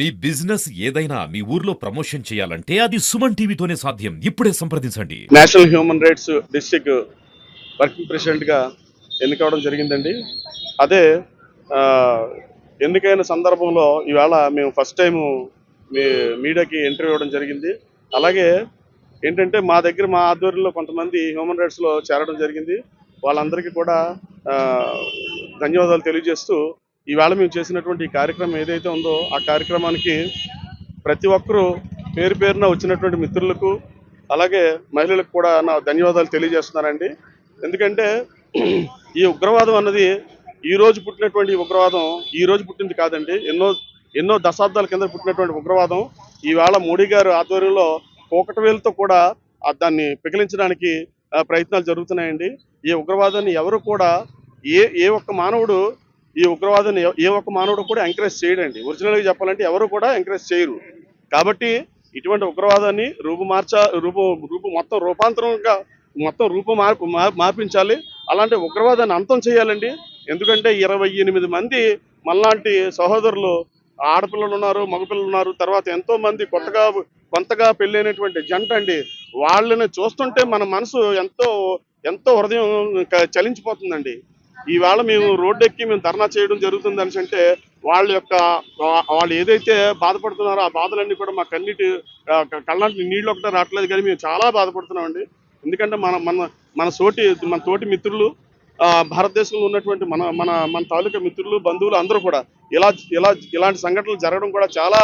మీ business ఏదైనా మీ ఊర్లో promotion చేయాలంటే అది సుమన్ టీవీతోనే సాధ్యం. ఇప్పుడే సంప్రదించండి. National human rights district working ప్రెసిడెంట్గా ఎన్నికవడం జరిగిందండి. అదే ఎన్నికైన సందర్భంలో ఈవేళ మేము ఫస్ట్ టైం మీ మీడియాకి ఇంటర్వ్యూ ఇవ్వడం జరిగింది. అలాగే ఏంటంటే మా దగ్గర మా ఆధ్వర్యంలో కొంతమంది హ్యూమన్ రైట్స్లో చేరడం జరిగింది. వాళ్ళందరికీ కూడా ధన్యవాదాలు తెలియజేస్తూ ఈవేళ మేము చేసినటువంటి ఈ కార్యక్రమం ఏదైతే ఉందో ఆ కార్యక్రమానికి ప్రతి ఒక్కరూ పేరు పేరున వచ్చినటువంటి మిత్రులకు అలాగే మహిళలకు కూడా నా ధన్యవాదాలు తెలియజేస్తున్నానండి. ఎందుకంటే ఈ ఉగ్రవాదం అన్నది ఈ రోజు పుట్టినటువంటి ఉగ్రవాదం ఈ రోజు పుట్టింది కాదండి. ఎన్నో ఎన్నో దశాబ్దాల కింద పుట్టినటువంటి ఉగ్రవాదం. ఈవేళ మోడీ గారు ఆధ్వర్యంలో కోకటవేలుతో కూడా దాన్ని పిగిలించడానికి ప్రయత్నాలు జరుగుతున్నాయండి. ఈ ఉగ్రవాదాన్ని ఎవరు కూడా ఏ ఏ ఒక్క మానవుడు ఈ ఉగ్రవాదాన్ని ఏ ఒక్క మానవుడు కూడా ఎంకరేజ్ చేయడండి. ఒరిజినల్గా చెప్పాలంటే ఎవరు కూడా ఎంకరేజ్ చేయరు. కాబట్టి ఇటువంటి ఉగ్రవాదాన్ని రూపు మార్చ రూపు రూపు మొత్తం రూపాంతరంగా మొత్తం రూపు మార్పు మార్పించాలి. అలాంటి ఉగ్రవాదాన్ని అంతం చేయాలండి. ఎందుకంటే ఇరవై ఎనిమిది మంది మళ్ళాంటి సహోదరులు ఆడపిల్లలు ఉన్నారు మగపిల్లలు ఉన్నారు. తర్వాత ఎంతో మంది కొత్తగా కొంతగా పెళ్ళైనటువంటి జంట అండి. వాళ్ళని చూస్తుంటే మన మనసు ఎంతో ఎంతో హృదయం చలించిపోతుందండి. ఈవేళ మేము రోడ్డు ఎక్కి మేము ధర్నా చేయడం జరుగుతుంది అనేసి అంటే వాళ్ళ యొక్క వాళ్ళు ఏదైతే బాధపడుతున్నారో ఆ బాధలన్నీ కూడా మా కన్నీటి కళ్ళంటి నీళ్ళు ఒకటే రావట్లేదు కానీ మేము చాలా బాధపడుతున్నామండి. ఎందుకంటే మన మన మన తోటి మన తోటి మిత్రులు భారతదేశంలో ఉన్నటువంటి మన మన మన తాలూకా మిత్రులు బంధువులు అందరూ కూడా ఇలా ఇలా ఇలాంటి సంఘటనలు జరగడం కూడా చాలా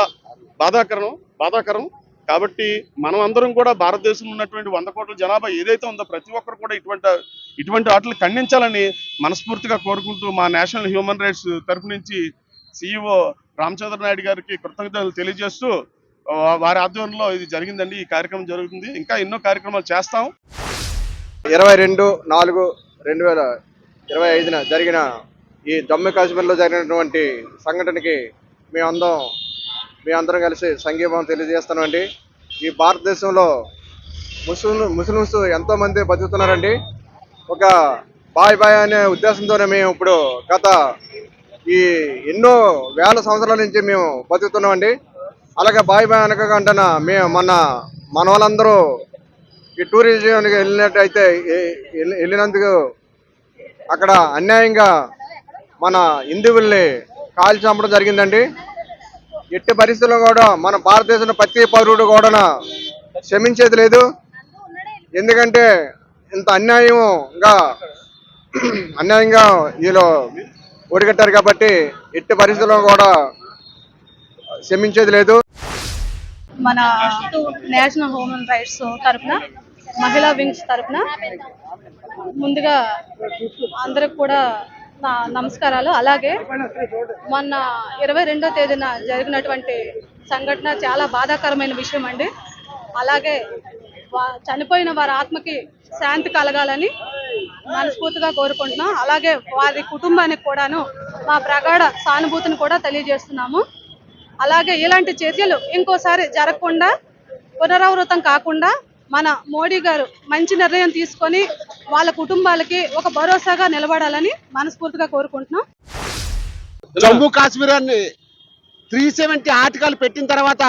బాధాకరం బాధాకరం. కాబట్టి మనం అందరం కూడా భారతదేశంలో ఉన్నటువంటి వంద కోట్ల జనాభా ఏదైతే ఉందో ప్రతి ఒక్కరు కూడా ఇటువంటి ఇటువంటి వాటిని ఖండించాలని మనస్ఫూర్తిగా కోరుకుంటూ మా నేషనల్ హ్యూమన్ రైట్స్ తరఫు నుంచి సిఇఓ రామచంద్ర నాయుడు గారికి కృతజ్ఞతలు తెలియజేస్తూ వారి ఆధ్వర్యంలో ఇది జరిగిందండి. ఈ కార్యక్రమం జరుగుతుంది. ఇంకా ఎన్నో కార్యక్రమాలు చేస్తాం. ఇరవై రెండు నాలుగు రెండు వేల ఇరవై ఐదున జరిగిన ఈ జమ్మూ కాశ్మీర్లో జరిగినటువంటి సంఘటనకి మేమందరం మేమందరం కలిసి సంఘీభావం తెలియజేస్తున్నామండి. ఈ భారతదేశంలో ముస్లిం ముస్లిమ్స్ ఎంతోమంది బతుకుతున్నారండి. ఒక బాయ్ బాయ్ అనే ఉద్దేశంతోనే మేము ఇప్పుడు గత ఈ ఎన్నో వేల సంవత్సరాల నుంచి మేము బతుకుతున్నామండి. అలాగే బాయ్ బాయ్ అనకుండా మేము మొన్న మన వాళ్ళందరూ ఈ టూరిజంకి వెళ్ళినట్టయితే వెళ్ళినందుకు అక్కడ అన్యాయంగా మన హిందువుల్ని కాల్చి చంపడం జరిగిందండి. ఎట్టి పరిస్థితుల్లో కూడా మన భారతదేశంలో ప్రతి పౌరుడు కూడా క్షమించేది లేదు. ఎందుకంటే ఇంత అన్యాయంగా అన్యాయంగా వీళ్ళు ఓడిగట్టారు కాబట్టి ఎట్టి పరిస్థితుల్లో కూడా క్షమించేది లేదు. మన నేషనల్ హ్యూమన్ రైట్స్ తరపున మహిళా వింగ్స్ తరఫున ముందుగా అందరికి కూడా నమస్కారాలు. అలాగే మొన్న ఇరవై రెండో తేదీన జరిగినటువంటి సంఘటన చాలా బాధాకరమైన విషయం అండి. అలాగే చనిపోయిన వారి ఆత్మకి శాంతి కలగాలని మనస్ఫూర్తిగా కోరుకుంటున్నాం. అలాగే వారి కుటుంబానికి కూడాను మా ప్రగాఢ సానుభూతిని కూడా తెలియజేస్తున్నాము. అలాగే ఇలాంటి చర్యలు ఇంకోసారి జరగకుండా పునరావృతం కాకుండా మన మోడీ గారు మంచి నిర్ణయం తీసుకొని వాళ్ళ కుటుంబాలకి ఒక భరోసాగా నిలబడాలని మనస్ఫూర్తిగా కోరుకుంటున్నాం. జమ్మూ కాశ్మీర్ అని త్రీ సెవెంటీ ఆర్టికల్ పెట్టిన తర్వాత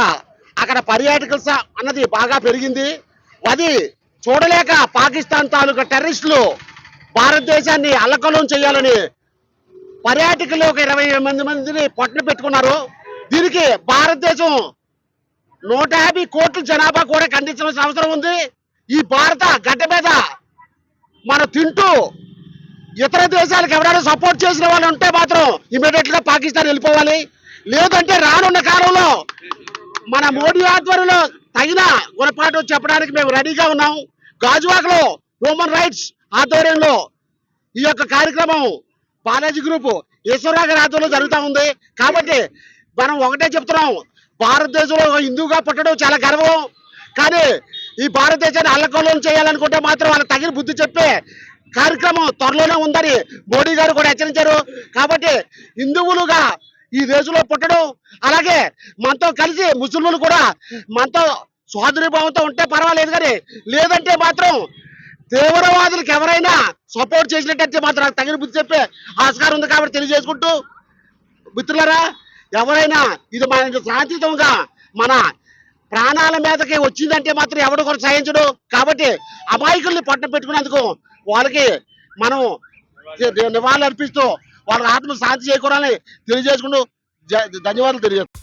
అక్కడ పర్యాటకుల అన్నది బాగా పెరిగింది. అది చూడలేక పాకిస్తాన్ తాలూకా టెర్రరిస్టులు భారతదేశాన్ని అల్లకలం చేయాలని పర్యాటకులు ఒక ఇరవై మంది మందిని పొట్టన పెట్టుకున్నారు. దీనికి భారతదేశం నూట యాభై కోట్ల జనాభా కూడా ఖండించవలసిన అవసరం ఉంది. ఈ భారత గడ్డ మీద మనం తింటూ ఇతర దేశాలకు ఎవరైనా సపోర్ట్ చేసిన వాళ్ళు ఉంటే మాత్రం ఇమీడియట్గా పాకిస్తాన్ వెళ్ళిపోవాలి. లేదంటే రానున్న కాలంలో మన మోడీ ఆధ్వర్యంలో తగిన గుణపాఠం చెప్పడానికి మేము రెడీగా ఉన్నాం. గాజువాకలో హ్యూమన్ రైట్స్ ఆధ్వర్యంలో ఈ యొక్క కార్యక్రమం బాలాజీ గ్రూప్ ఈశ్వరరావు గారి ఆధ్వర్యంలో జరుగుతూ ఉంది. కాబట్టి మనం ఒకటే చెప్తున్నాం భారతదేశంలో హిందువుగా పుట్టడం చాలా గర్వం. కానీ ఈ భారతదేశాన్ని అల్లకల్లోలం చేయాలనుకుంటే మాత్రం వాళ్ళకి తగిన బుద్ధి చెప్పే కార్యక్రమం త్వరలోనే ఉందని మోడీ గారు కూడా హెచ్చరించారు. కాబట్టి హిందువులుగా ఈ దేశంలో పుట్టడం అలాగే మనతో కలిసి ముస్లింలు కూడా మనతో సోదరి భావంతో ఉంటే పర్వాలేదు కానీ లేదంటే మాత్రం తీవ్రవాదులకు ఎవరైనా సపోర్ట్ చేసినట్టయితే మాత్రం నాకు తగిన బుద్ధి చెప్పే ఆస్కారం ఉంది కాబట్టి తెలియజేసుకుంటూ మిత్రులరా ఎవరైనా ఇది మన శాంతియుతంగా మన ప్రాణాల మీదకి వచ్చిందంటే మాత్రం ఎవడు కూడా సహించడు. కాబట్టి అమాయకుల్ని పట్టణం పెట్టుకునేందుకు వాళ్ళకి మనం నివాళులు అర్పిస్తూ వాళ్ళ ఆత్మ శాంతి చేకూరాలని తెలియజేసుకుంటూ ధన్యవాదాలు తెలియజేస్తాం